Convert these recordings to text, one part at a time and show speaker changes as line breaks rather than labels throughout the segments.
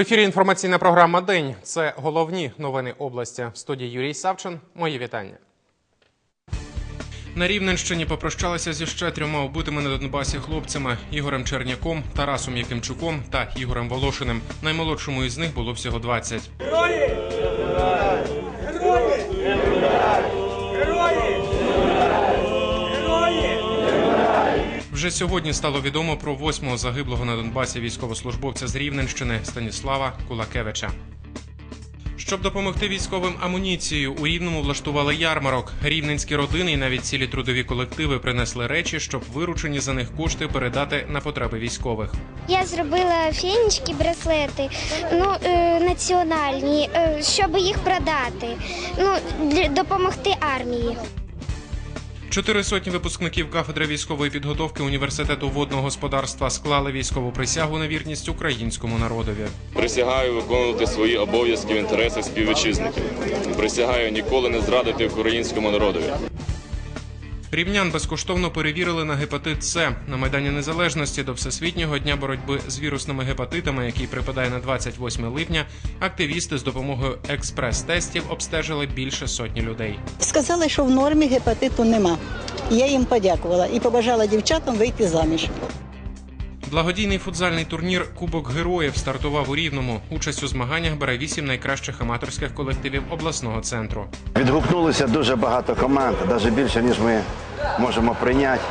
Ефірі інформаційна програма День. Це головні новини області. В студії Юрій Савчин. Мої вітання. На Рівненщині попрощалися зі ще трьома убитими на Донбасі хлопцями Ігорем Черняком, Тарасом Якимчуком та Ігорем Волошиним. Наймолодшому із них було всього 20.
Герої! Герої! Герої!
Вже сьогодні стало відомо про восьмого загиблого на Донбасі військовослужбовця з Рівненщини Станіслава Кулакевича. Щоб допомогти військовим амуніцією, у Рівному влаштували ярмарок. Рівненські родини і навіть цілі трудові колективи принесли речі, щоб виручені за них кошти передати на потреби військових.
Я зробила фінічки, браслети, ну е, національні, е, щоб їх продати, ну для допомогти армії.
Чотири сотні випускників кафедри військової підготовки університету водного господарства склали військову присягу на вірність українському народові.
Присягаю виконувати свої обов'язки в інтересах співвітчизників. Присягаю ніколи не зрадити українському народові.
Рівнян безкоштовно перевірили на гепатит С на майдані Незалежності до Всесвітнього дня боротьби з вірусними гепатитами, який припадає на 28 липня. Активісти з допомогою експрес-тестів обстежили більше сотні людей.
Сказали, що в нормі гепатиту нема. Я їм подякувала і побажала дівчатам вийти заміж.
Благодійний футзальний турнір Кубок Героїв стартував у Рівному. Участь у змаганнях бере вісім найкращих аматорських колективів обласного центру.
Відгукнулося дуже багато команд, навіть більше, ніж ми можемо прийняти.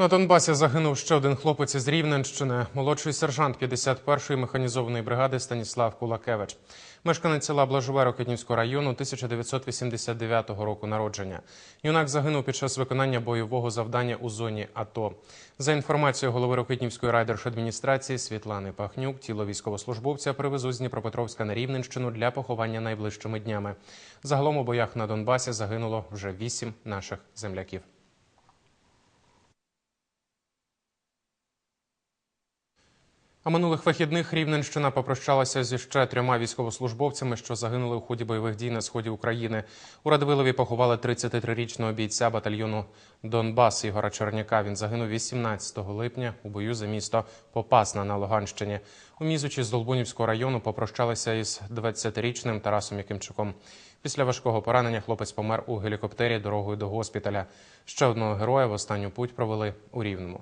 На Донбасі загинув ще один хлопець із Рівненщини, молодший сержант 51-ї механізованої бригади Станіслав Кулакевич. Мешканець села Блажове Рокетнівського району 1989 року народження. Юнак загинув під час виконання бойового завдання у зоні АТО. За інформацією голови Рокетнівської райдержадміністрації Світлани Пахнюк, тіло військовослужбовця привезуть з Дніпропетровська на Рівненщину для поховання найближчими днями. Загалом у боях на Донбасі загинуло вже вісім наших земляків. А минулих вихідних Рівненщина попрощалася зі ще трьома військовослужбовцями, що загинули у ході бойових дій на сході України. У Радвилові поховали 33-річного бійця батальйону Донбас Ігора Черняка. Він загинув 18 липня у бою за місто Попасна на Луганщині. У Мізучі з Долбунівського району попрощалися із 20-річним Тарасом Якимчуком. Після важкого поранення хлопець помер у гелікоптері дорогою до госпіталя. Ще одного героя в останню путь провели у Рівному.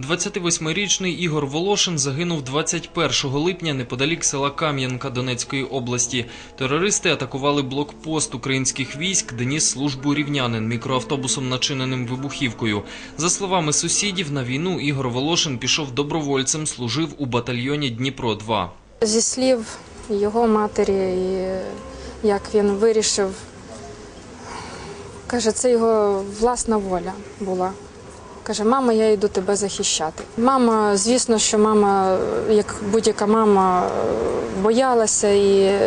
28-річний Ігор Волошин загинув 21 липня неподалік села Кам'янка Донецької області. Терористи атакували блокпост українських військ, де ніс службу рівнянин мікроавтобусом, начиненим вибухівкою. За словами сусідів, на війну Ігор Волошин пішов добровольцем, служив у батальйоні Дніпро 2
Зі слів його матері, як він вирішив, каже, це його власна воля була. Каже, мама, я йду тебе захищати. Мама, звісно, що мама, як будь-яка мама, боялася і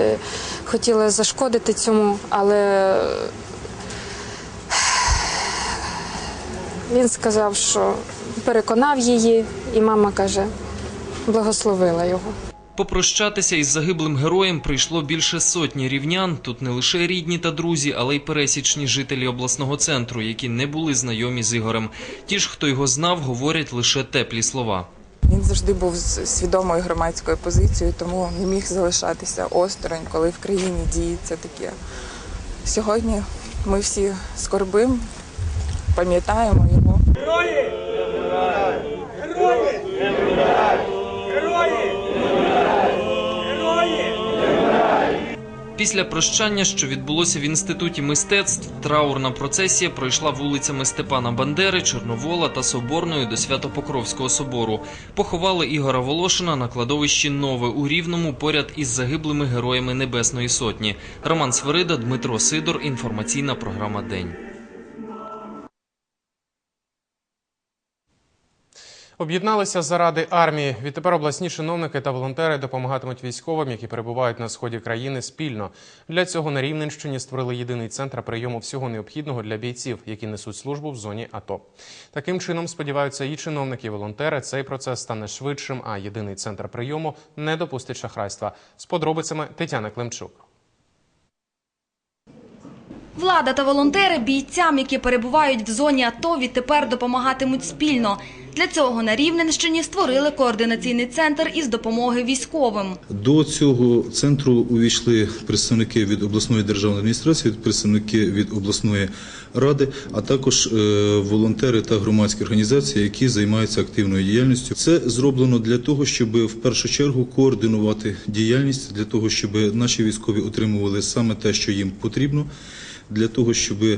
хотіла зашкодити цьому, але він сказав, що переконав її, і мама каже, благословила його.
Попрощатися із загиблим героєм прийшло більше сотні рівнян. Тут не лише рідні та друзі, але й пересічні жителі обласного центру, які не були знайомі з Ігорем. Ті ж, хто його знав, говорять лише теплі слова.
Він завжди був з свідомою громадською позицією, тому не міг залишатися осторонь, коли в країні діється таке. Сьогодні ми всі скорбим, пам'ятаємо його.
Герої! Герої! Герої!
Після прощання, що відбулося в інституті мистецтв, траурна процесія пройшла вулицями Степана Бандери, Чорновола та Соборною до Свято-Покровського собору. Поховали Ігора Волошина на кладовищі Нове у Рівному поряд із загиблими героями Небесної Сотні. Роман Свирида, Дмитро Сидор. Інформаційна програма День.
Об'єдналися заради армії. Відтепер обласні чиновники та волонтери допомагатимуть військовим, які перебувають на сході країни спільно. Для цього на Рівненщині створили єдиний центр прийому всього необхідного для бійців, які несуть службу в зоні АТО. Таким чином сподіваються і чиновники, і волонтери. Цей процес стане швидшим, а єдиний центр прийому не допустить шахрайства. З подробицями Тетяна Климчук.
Влада та волонтери бійцям, які перебувають в зоні АТО, відтепер допомагатимуть спільно. Для цього на Рівненщині створили координаційний центр із допомоги військовим.
До цього центру увійшли представники від обласної державної адміністрації, представники від обласної ради, а також е, волонтери та громадські організації, які займаються активною діяльністю. Це зроблено для того, щоб в першу чергу координувати діяльність, для того, щоб наші військові отримували саме те, що їм потрібно. Для того щоб е,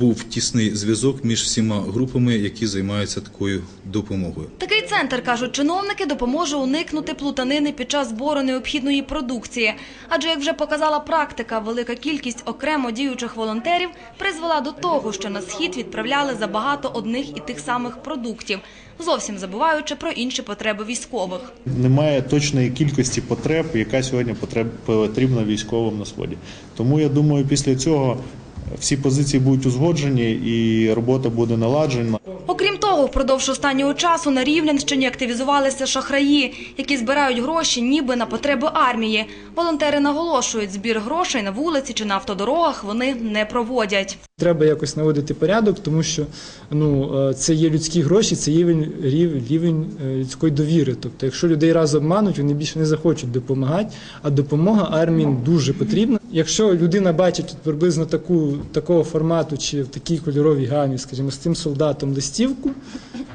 був тісний зв'язок між всіма групами, які займаються такою допомогою.
Такий центр, кажуть чиновники, допоможе уникнути плутанини під час збору необхідної продукції. Адже, як вже показала практика, велика кількість окремо діючих волонтерів призвела до того, що на схід відправляли забагато одних і тих самих продуктів, зовсім забуваючи про інші потреби військових.
Немає точної кількості потреб, яка сьогодні потрібна військовим на сході. Тому я думаю, після цього всі позиції будуть узгоджені і робота буде наладжена.
Окрім того, впродовж останнього часу на Рівненщині активізувалися шахраї, які збирають гроші ніби на потреби армії. Волонтери наголошують, збір грошей на вулиці чи на автодорогах вони не проводять.
Треба якось наводити порядок, тому що ну е, це є людські гроші, це є рівень, рівень людської довіри. Тобто, якщо людей раз обмануть, вони більше не захочуть допомагати. А допомога армії дуже потрібна. Якщо людина бачить приблизно таку такого формату чи в такій кольоровій гамі, скажімо, з тим солдатом листівку,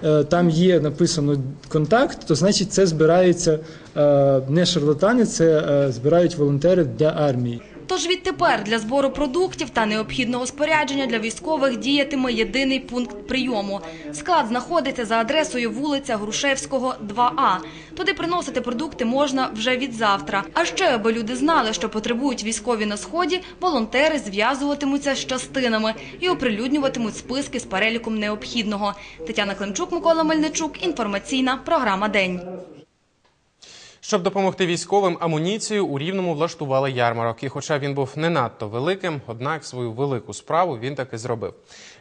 е, там є написано контакт, то значить це збираються е, не шарлатани, це збирають волонтери для армії.
Тож відтепер для збору продуктів та необхідного спорядження для військових діятиме єдиний пункт прийому. Склад знаходиться за адресою вулиця Грушевського, 2А. Туди приносити продукти можна вже від завтра. А ще, аби люди знали, що потребують військові на сході, волонтери зв'язуватимуться з частинами і оприлюднюватимуть списки з переліком необхідного. Тетяна Климчук, Микола Мельничук. Інформаційна програма День.
Щоб допомогти військовим амуніцію, у Рівному влаштували ярмарок. І хоча він був не надто великим, однак свою велику справу він таки зробив.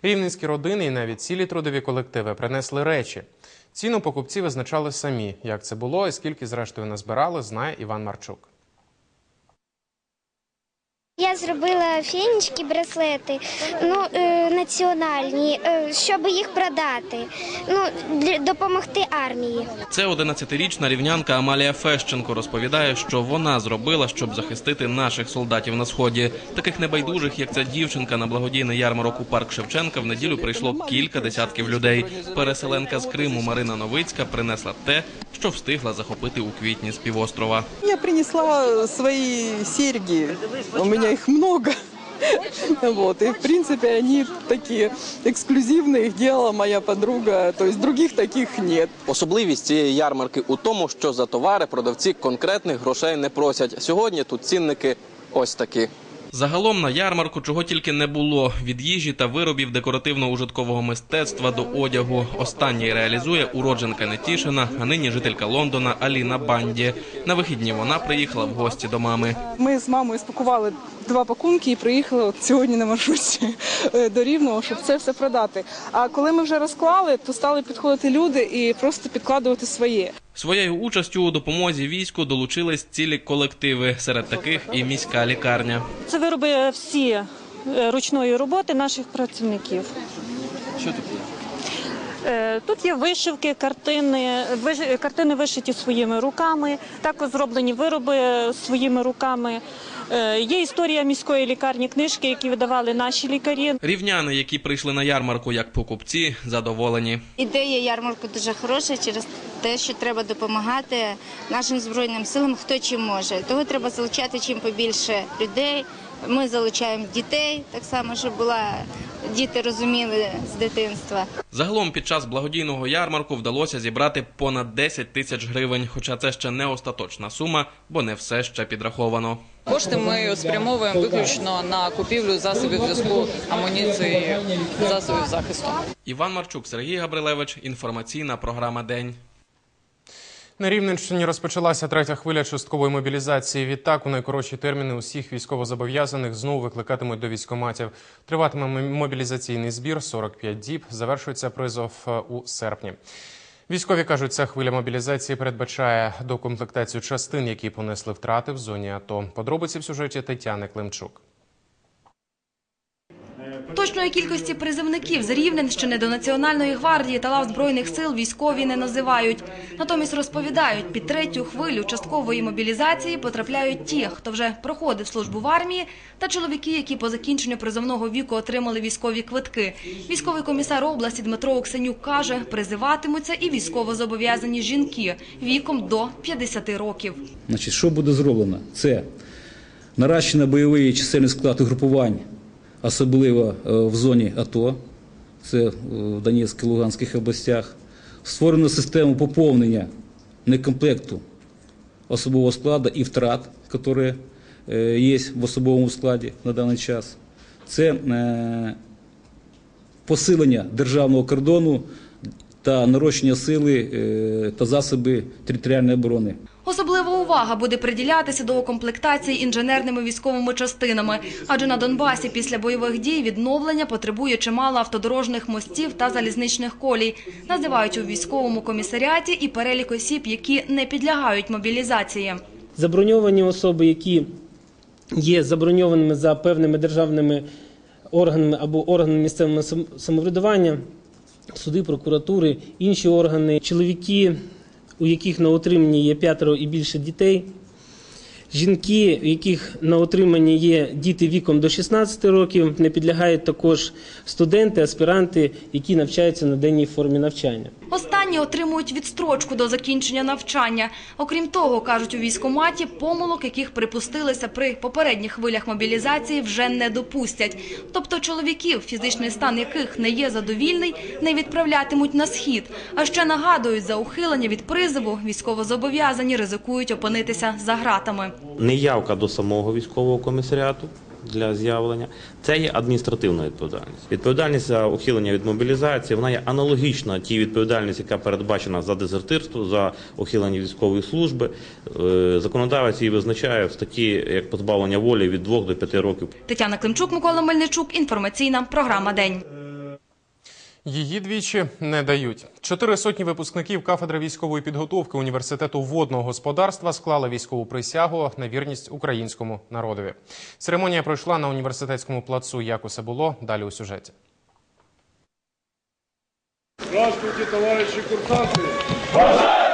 Рівненські родини і навіть цілі трудові колективи принесли речі. Ціну покупці визначали самі. Як це було і скільки зрештою назбирали, знає Іван Марчук.
Я зробила фінічки, браслети, ну е, національні, е, щоб їх продати, ну для допомогти армії.
Це 11-річна рівнянка Амалія Фещенко розповідає, що вона зробила, щоб захистити наших солдатів на сході. Таких небайдужих, як ця дівчинка на благодійний ярмарок у парк Шевченка, в неділю прийшло кілька десятків людей. Переселенка з Криму Марина Новицька принесла те, що встигла захопити у квітні з півострова.
Я принесла свои серьги. У меня их много. Вот, и в принципе они такие эксклюзивные, их делала моя подруга, то есть других таких нет.
Особливість цієї ярмарки у тому, що за товари продавці конкретних грошей не просять. Сьогодні тут цінники ось такі. Загалом на ярмарку чого тільки не було від їжі та виробів декоративно-ужиткового мистецтва до одягу. Останній реалізує уродженка Нетішина, а нині жителька Лондона Аліна Банді. На вихідні вона приїхала в гості до мами.
Ми з мамою спакували два пакунки і приїхали сьогодні на маршрутці е, до Рівного, щоб це все продати. А коли ми вже розклали, то стали підходити люди і просто підкладувати своє.
Своєю участю у допомозі війську долучились цілі колективи. Серед таких і міська лікарня.
Це вироби всі е, ручної роботи наших працівників.
Що тут є?
Е, Тут є вишивки, картини, картини вишиті своїми руками, також зроблені вироби своїми руками. Е, Є історія міської лікарні, книжки, які видавали наші лікарі.
Рівняни, які прийшли на ярмарку як покупці, задоволені.
Ідея ярмарку дуже хороша через те, що треба допомагати нашим збройним силам, хто чим може. Того треба залучати чим побільше людей. Ми залучаємо дітей, так само, щоб була діти розуміли з дитинства.
Загалом під час благодійного ярмарку вдалося зібрати понад 10 тисяч гривень, хоча це ще не остаточна сума, бо не все ще підраховано.
Кошти ми спрямовуємо виключно на купівлю засобів зв'язку, амуніції, засобів захисту.
Іван Марчук, Сергій Габрилевич. Інформаційна програма День.
На Рівненщині розпочалася третя хвиля часткової мобілізації. Відтак у найкоротші терміни усіх військовозобов'язаних знову викликатимуть до військоматів. Триватиме мобілізаційний збір 45 діб. Завершується призов е, у серпні. Військові кажуть, ця хвиля мобілізації передбачає докомплектацію частин, які понесли втрати в зоні АТО. Подробиці в сюжеті Тетяни Климчук.
Точної кількості призивників з Рівненщини до Національної гвардії та лав Збройних сил військові не називають. Натомість розповідають, під третю хвилю часткової мобілізації потрапляють ті, хто вже проходив службу в армії, та чоловіки, які по закінченню призовного віку отримали військові квитки. Військовий комісар області Дмитро Оксенюк каже, призиватимуться і військовозобов'язані жінки віком до 50 років.
Значить, що буде зроблено? Це наращено бойовий чисельний склад угрупувань, особливо е, в зоні АТО, це е, в Донецькій, Луганських областях. Створено систему поповнення некомплекту особового складу і втрат, які е, є в особовому складі на даний час. Це посилення державного кордону та нарощення сили та засоби територіальної оборони.
Особлива увага буде приділятися до комплектації інженерними військовими частинами, адже на Донбасі після бойових дій відновлення потребує чимало автодорожних мостів та залізничних колій. Називають у військовому комісаріаті і перелік осіб, які не підлягають мобілізації.
заброньовані особи, які є заброньованими за певними державними органами або органами місцевого самоврядування, суди, прокуратури, інші органи, чоловіки, у яких на утриманні є п'ятеро і більше дітей. Жінки, у яких на утриманні є діти віком до 16 років, не підлягають також студенти, аспіранти, які навчаються на денній формі навчання.
Останні отримують відстрочку до закінчення навчання. Окрім того, кажуть у військкоматі, помилок, яких припустилися при попередніх хвилях мобілізації, вже не допустять. Тобто чоловіків, фізичний стан яких не є задовільний, не відправлятимуть на схід. А ще нагадують, за ухилення від призову військовозобов'язані ризикують опинитися за гратами.
неявка до самого військового комісаріату для з'явлення це є адміністративна відповідальність. Відповідальність за ухилення від мобілізації вона є аналогічна тій відповідальності, яка передбачена за дезертирство, за ухилення військової служби. Е, Законодавець її визначає в статті як позбавлення волі від 2 до 5 років.
Тетяна Климчук, Микола Мельничук. Інформаційна програма День.
Її двічі не дають. Чотири сотні випускників кафедри військової підготовки університету водного господарства склали військову присягу на вірність українському народові. Церемонія пройшла на університетському плацу. Як усе було далі у сюжеті.
Здравствуйте, товариші курсанты!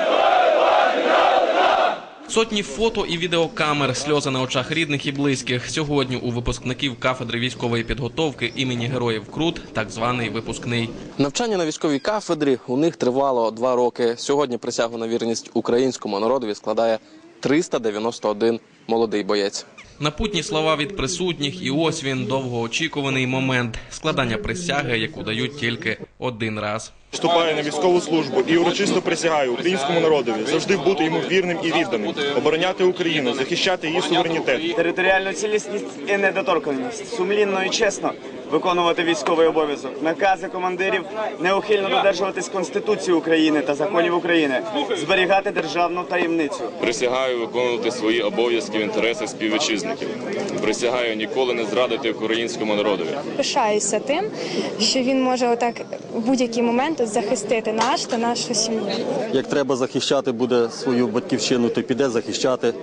Сотні фото і відеокамер, сльози на очах рідних і близьких. Сьогодні у випускників кафедри військової підготовки імені Героїв Крут, так званий випускний.
Навчання на військовій кафедрі у них тривало два роки. Сьогодні присягу на вірність українському народові складає 391 молодий боєць.
Напутні слова від присутніх, і ось він довгоочікуваний момент складання присяги, яку дають тільки один раз.
Вступаю на військову службу і урочисто присягаю українському народові завжди бути йому вірним і відданим, обороняти Україну, захищати її суверенітет.
Територіальну цілісність і недоторканність, сумлінно і чесно виконувати військовий обов'язок, накази командирів, неухильно додержуватись Конституції України та законів України, зберігати державну таємницю.
Присягаю виконувати свої обов'язки в інтересах співвітчизників. Присягаю ніколи не зрадити українському народові.
Пишаюся тим, що він може отак в будь-який момент захистити наш та нашу сім'ю.
Як треба захищати буде свою батьківщину, то піде захищати.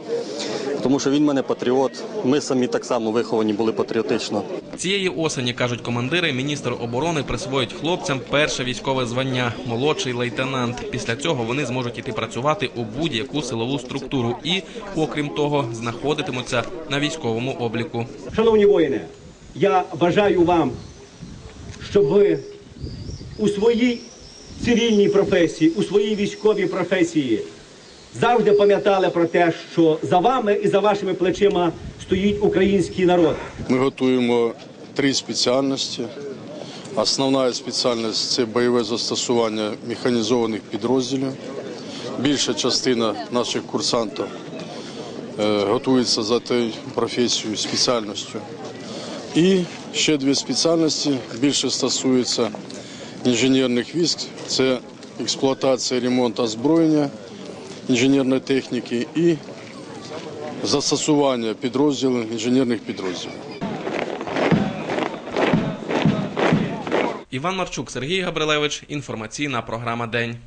Тому що він мене патріот. Ми самі так само виховані були патріотично.
Цієї осені кажуть командири, міністр оборони присвоїть хлопцям перше військове звання молодший лейтенант. Після цього вони зможуть іти працювати у будь-яку силову структуру і, окрім того, знаходитимуться на військовому обліку.
Шановні воїни, я бажаю вам, щоб ви у своїй цивільній професії, у своїй військовій професії завжди пам'ятали про те, що за вами і за вашими плечима стоїть український народ.
Ми готуємо три спеціальності. Основна спеціальність це бойове застосування механізованих підрозділів. Більша частина наших курсантів е, готується за тією професією, спеціальністю. І ще дві спеціальності більше стосуються інженерних військ. Це експлуатація, ремонт озброєння інженерної техніки і застосування підрозділів інженерних підрозділів.
Іван Марчук, Сергій Габрилевич. Інформаційна програма День.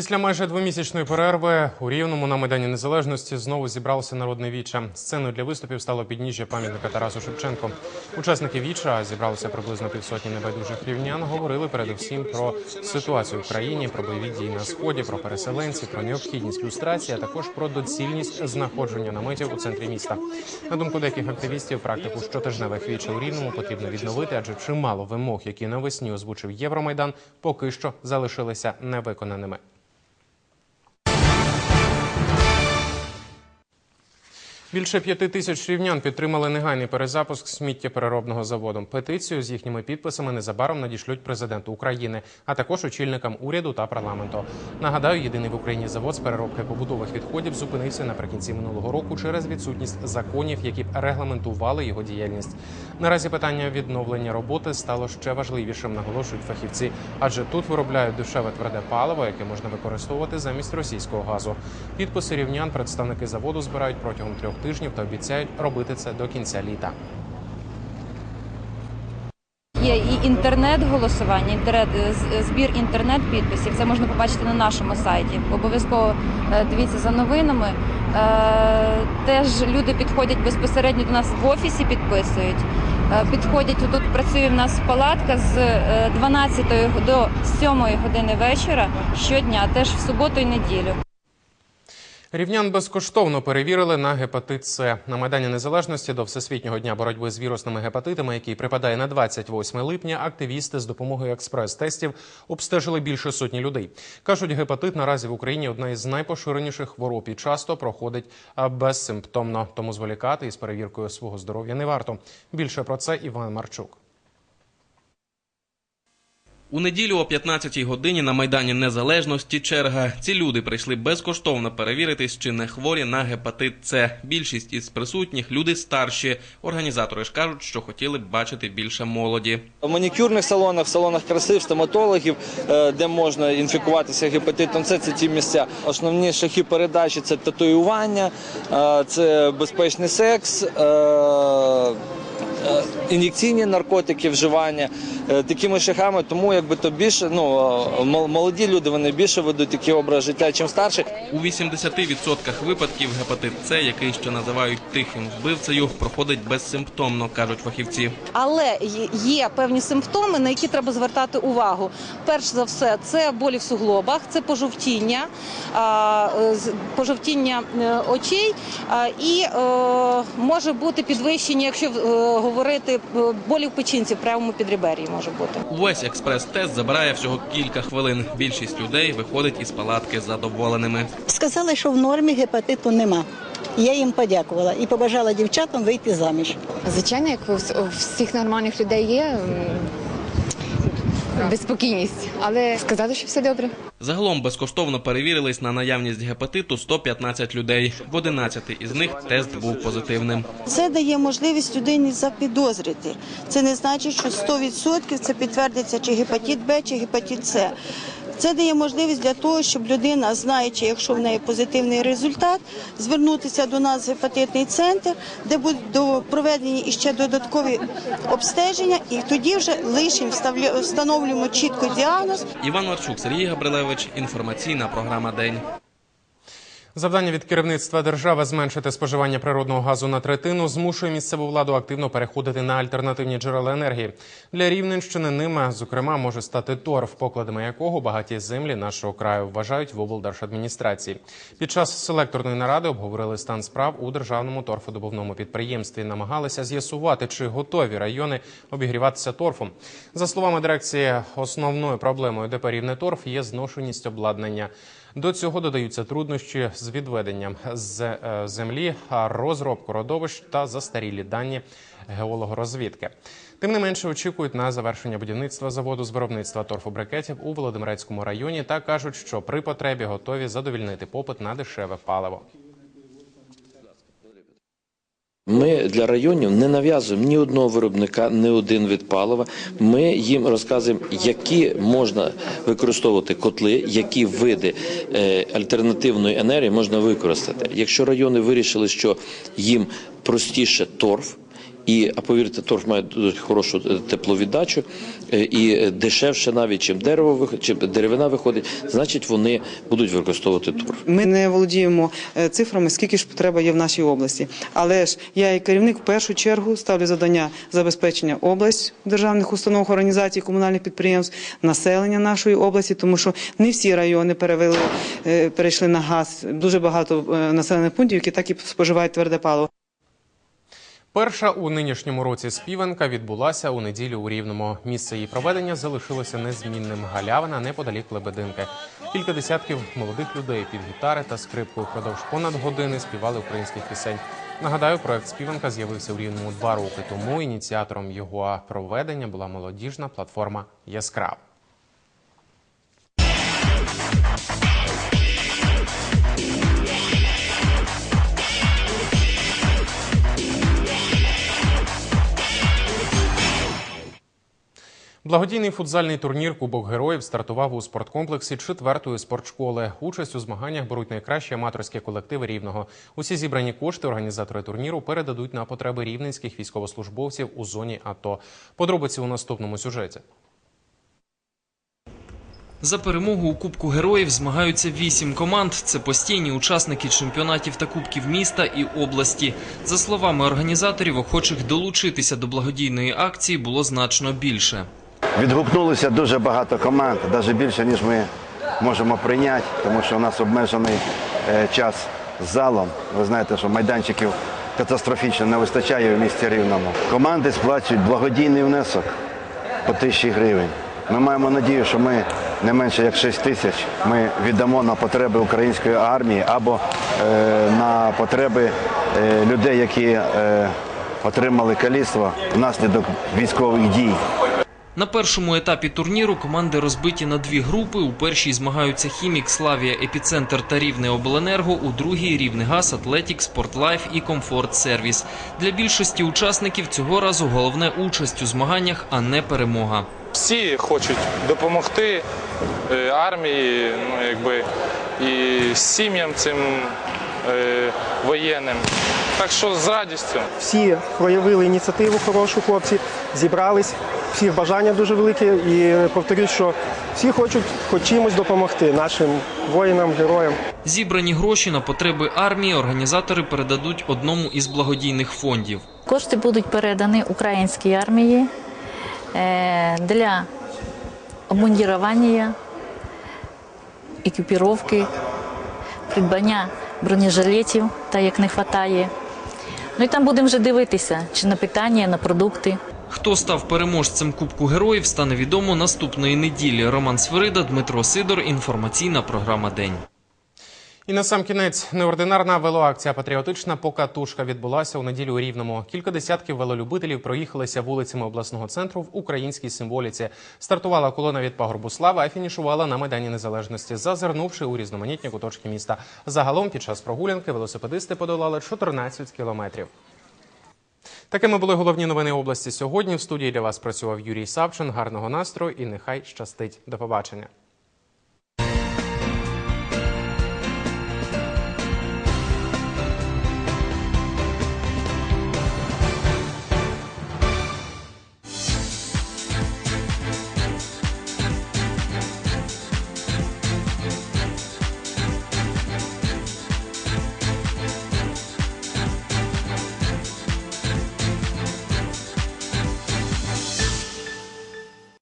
Після майже двомісячної перерви у Рівному на Майдані Незалежності знову зібралося народне віча. Сценою для виступів стало підніжжя пам'ятника Тарасу Шевченко. Учасники віча зібралося приблизно півсотні небайдужих рівнян. Говорили передусім про ситуацію в країні, про бойові дії на сході, про переселенців, про необхідність люстрації, а також про доцільність знаходження наметів у центрі міста. На думку деяких активістів, практику щотижневих віча у Рівному потрібно відновити, адже чимало вимог, які навесні озвучив Євромайдан, поки що залишилися невиконаними. Більше п'яти тисяч рівнян підтримали негайний перезапуск сміттєпереробного заводу. Петицію з їхніми підписами незабаром надішлють президенту України, а також очільникам уряду та парламенту. Нагадаю, єдиний в Україні завод з переробки побутових відходів зупинився наприкінці минулого року через відсутність законів, які б регламентували його діяльність. Наразі питання відновлення роботи стало ще важливішим, наголошують фахівці, адже тут виробляють дешеве тверде паливо, яке можна використовувати замість російського газу. Підписи рівнян представники заводу збирають протягом трьох тижнів та обіцяють робити це до кінця літа.
Є і інтернет-голосування, інтернет, збір інтернет-підписів. Це можна побачити на нашому сайті. Обов'язково е, дивіться за новинами. Е, Теж люди підходять безпосередньо до нас в офісі, підписують. Е, Підходять тут працює в нас палатка з е, 12 до 7 години вечора щодня, теж в суботу і неділю.
Рівнян безкоштовно перевірили на гепатит С на майдані Незалежності до Всесвітнього дня боротьби з вірусними гепатитами, який припадає на 28 липня. Активісти з допомогою експрес-тестів обстежили більше сотні людей. кажуть, гепатит наразі в Україні одна із найпоширеніших хвороб і часто проходить безсимптомно. Тому зволікати із перевіркою свого здоров'я не варто. Більше про це Іван Марчук.
У неділю о 15-й годині на Майдані Незалежності черга. Ці люди прийшли безкоштовно перевіритись, чи не хворі на гепатит С. Більшість із присутніх люди старші. Організатори ж кажуть, що хотіли б бачити більше молоді.
В манікюрних салонах, в салонах краси, в стоматологів, е, де можна інфікуватися гепатитом С, це ті місця. Основні шляхи передачі це татуювання, е, це безпечний секс. Е, Ін'єкційні наркотики, вживання е, такими шляхами, тому якби то більше ну е, молоді люди вони більше ведуть такий образ життя, чим старші.
У 80% випадків гепатит С, який ще називають тихим вбивцею, проходить безсимптомно, кажуть фахівці.
Але є- певні симптоми, на які треба звертати увагу. Перш за все, це болі в суглобах, це пожовтіння, з- пожовтіння очей і може бути підвищення, якщо е, говорити е, болі в печінці, в правому підребер'ї може бути.
Увесь експрес-тест забирає всього кілька хвилин. Більшість людей виходить із палатки задоволеними.
Сказали, що в нормі гепатиту нема. Я їм подякувала і побажала дівчатам вийти заміж.
Звичайно, як у всіх нормальних людей є м, безспокійність, але сказали, що все добре.
Загалом безкоштовно перевірились на наявність гепатиту 115 людей. В 11 із них тест був позитивним.
Це дає можливість людині запідозрити. Це не значить, що 100% це підтвердиться чи гепатит Б, чи гепатит С. Це дає можливість для того, щоб людина, знаючи, якщо в неї позитивний результат, звернутися до нас в гепатитний центр, де будуть проведені іще додаткові обстеження, і тоді вже вставлю- встановлюємо чітко діагноз.
Іван Марчук, Сергій Габрилевич. Інформаційна програма День.
Завдання від керівництва держави зменшити споживання природного газу на третину змушує місцеву владу активно переходити на альтернативні джерела енергії. Для Рівненщини ними, зокрема, може стати торф, покладами якого багаті землі нашого краю вважають в облдержадміністрації. Під час селекторної наради обговорили стан справ у державному торфодобувному підприємстві. Намагалися з'ясувати, чи готові райони обігріватися торфом. За словами дирекції, основною проблемою ДП «Рівне торф є зношеність обладнання. До цього додаються труднощі з відведенням з е, землі, розробку родовищ та застарілі дані геологорозвідки. Тим не менше очікують на завершення будівництва заводу з виробництва торфобрикетів у Володимирецькому районі та кажуть, що при потребі готові задовільнити попит на дешеве паливо.
Ми для районів не нав'язуємо ні одного виробника, ні один від палива. Ми їм розказуємо, які можна використовувати котли, які види е, альтернативної енергії можна використати. Якщо райони вирішили, що їм простіше торф. І а повірте, торф має дуже хорошу е, тепловіддачу е, і дешевше навіть чим дерево чим деревина виходить, значить вони будуть використовувати торф.
Ми не володіємо е, цифрами, скільки ж потреба є в нашій області. Але ж я, як керівник, в першу чергу ставлю завдання забезпечення область державних установ, організацій, комунальних підприємств, населення нашої області, тому що не всі райони перевели, перейшли на газ. Дуже багато населених пунктів, які так і споживають тверде паливо.
Перша у нинішньому році співанка відбулася у неділю у Рівному. Місце її проведення залишилося незмінним. Галявина неподалік Лебединки. Кілька десятків молодих людей під гітари та скрипку впродовж понад години співали українських пісень. Нагадаю, проект співанка з'явився у Рівному два роки тому. Ініціатором його проведення була молодіжна платформа Яскрав. Благодійний футзальний турнір Кубок Героїв стартував у спорткомплексі четвертої спортшколи. Участь у змаганнях беруть найкращі аматорські колективи рівного. Усі зібрані кошти організатори турніру передадуть на потреби рівненських військовослужбовців у зоні АТО. Подробиці у наступному сюжеті.
За перемогу у Кубку героїв змагаються вісім команд. Це постійні учасники чемпіонатів та кубків міста і області. За словами організаторів, охочих долучитися до благодійної акції було значно більше.
Відгукнулося дуже багато команд, навіть більше, ніж ми можемо прийняти, тому що у нас обмежений е, час з залом. Ви знаєте, що майданчиків катастрофічно не вистачає в місті Рівному. Команди сплачують благодійний внесок по тисячі гривень. Ми маємо надію, що ми не менше як 6 тисяч ми віддамо на потреби української армії або е, на потреби е, людей, які е, отримали каліцтво внаслідок військових дій.
На першому етапі турніру команди розбиті на дві групи. У першій змагаються Хімік, Славія, Епіцентр та Рівне Обленерго. У другій Рівне Газ, Атлетік, Спортлайф і Комфорт Сервіс. Для більшості учасників цього разу головне участь у змаганнях, а не перемога.
Всі хочуть допомогти е, армії, ну якби і сім'ям цим е, воєнним. Так що з радістю.
Всі проявили ініціативу хорошу, хлопці зібрались, всіх бажання дуже велике. І повторюсь, що всі хочуть хоч чимось допомогти нашим воїнам, героям.
Зібрані гроші на потреби армії організатори передадуть одному із благодійних фондів.
Кошти будуть передані українській армії е, для обмундірування, екіпіровки, придбання бронежилетів, та як не вистачає. Ну і там будемо вже дивитися, чи на питання, на продукти.
Хто став переможцем Кубку героїв, стане відомо наступної неділі. Роман Свирида, Дмитро Сидор. Інформаційна програма День.
І на сам кінець неординарна велоакція Патріотична покатушка відбулася у неділю у Рівному. Кілька десятків велолюбителів проїхалися вулицями обласного центру в українській символіці. Стартувала колона від пагорбу слави, а фінішувала на майдані незалежності, зазирнувши у різноманітні куточки міста. Загалом під час прогулянки велосипедисти подолали 14 кілометрів. Такими були головні новини області сьогодні. В студії для вас працював Юрій Савчин. Гарного настрою і нехай щастить. До побачення.